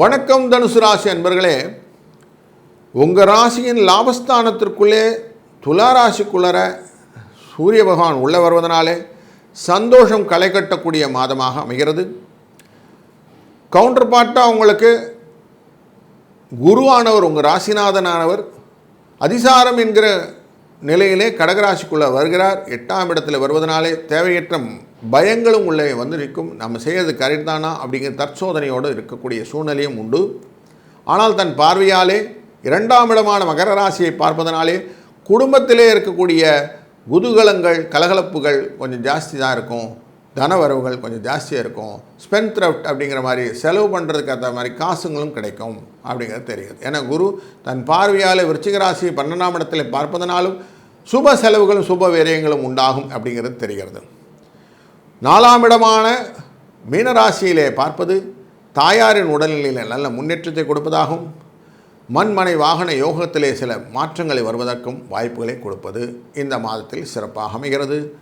வணக்கம் தனுசு ராசி அன்பர்களே. உங்கள் ராசியின் லாபஸ்தானத்திற்குள்ளே துலா ராசிக்குள்ளர சூரிய பகவான் உள்ளே வருவதனாலே சந்தோஷம் களை கட்டக்கூடிய மாதமாக அமைகிறது. கவுண்டர் பார்ட்டாக உங்களுக்கு குருவானவர் உங்கள் ராசிநாதனானவர். அதிசாரம் என்கிற நிலையிலே கடகராசிக்குள்ளே வருகிறார். எட்டாம் இடத்துல வருவதனாலே தேவையற்ற பயங்களும் உள்ளே வந்து நிற்கும். நம்ம செய்கிறது கரெக்ட் தானா அப்படிங்கிற தற்சோதனையோடு இருக்கக்கூடிய சூழ்நிலையும் உண்டு. ஆனால் தன் பார்வையாலே இரண்டாம் இடமான மகர ராசியை பார்ப்பதனாலே குடும்பத்திலே இருக்கக்கூடிய குதூகலங்கள் கலகலப்புகள் கொஞ்சம் ஜாஸ்தி தான் இருக்கும் தனவரவுகள் கொஞ்சம் ஜாஸ்தியாக இருக்கும். ஸ்பென் த்ரஃப்ட் அப்படிங்கிற மாதிரி செலவு பண்ணுறதுக்கு ஏற்ற மாதிரி காசுங்களும் கிடைக்கும் அப்படிங்கிறது தெரியுது ஏன்னா குரு தன் பார்வையால் விருச்சிக ராசியை பன்னெண்டாம் இடத்துல பார்ப்பதனாலும் சுப செலவுகளும் சுப விரயங்களும் உண்டாகும் அப்படிங்கிறது தெரிகிறது. நாலாம் இடமான மீனராசியிலே பார்ப்பது தாயாரின் உடல்நிலையில் நல்ல முன்னேற்றத்தை கொடுப்பதாகவும் மண்மனை வாகன யோகத்திலே சில மாற்றங்களை வருவதற்கும் வாய்ப்புகளை கொடுப்பது இந்த மாதத்தில் சிறப்பாக அமைகிறது.